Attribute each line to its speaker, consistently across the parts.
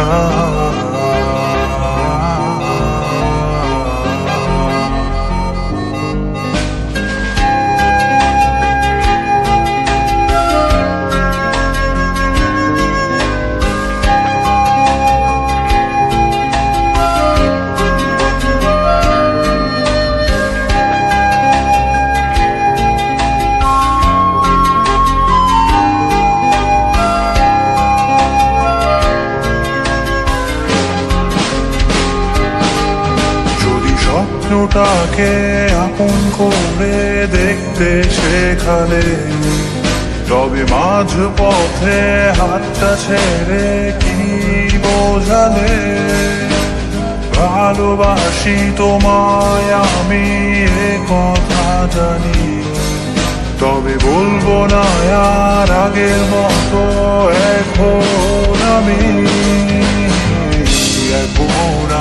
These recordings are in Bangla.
Speaker 1: oh. স্বপ্নটাকে আপন করে দেখতে শেখালে। তবে মাঝ পথে হাতটা ছেড়ে কি বোঝালে? ভালোবাসি তোমায়, আমি এ কথা জানি। তবে বলব না, আর আগের মতো এখন আমি।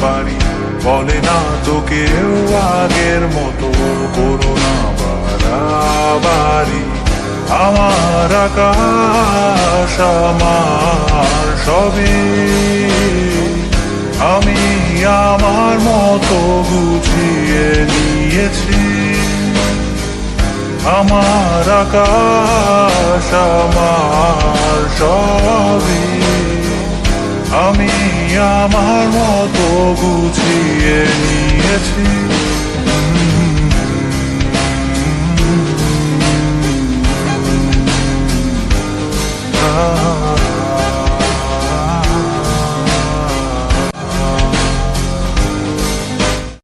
Speaker 1: পারি। বলে না তো কেউ আগের মতো করোনা বাড়াবাড়ি। আমার আকাশ আমার সবই। আমি আমার মতো গুছিয়ে নিয়েছি। আমার আকাশ আমার সবই। আমি আমার মতো গুছিয়ে নিয়েছি।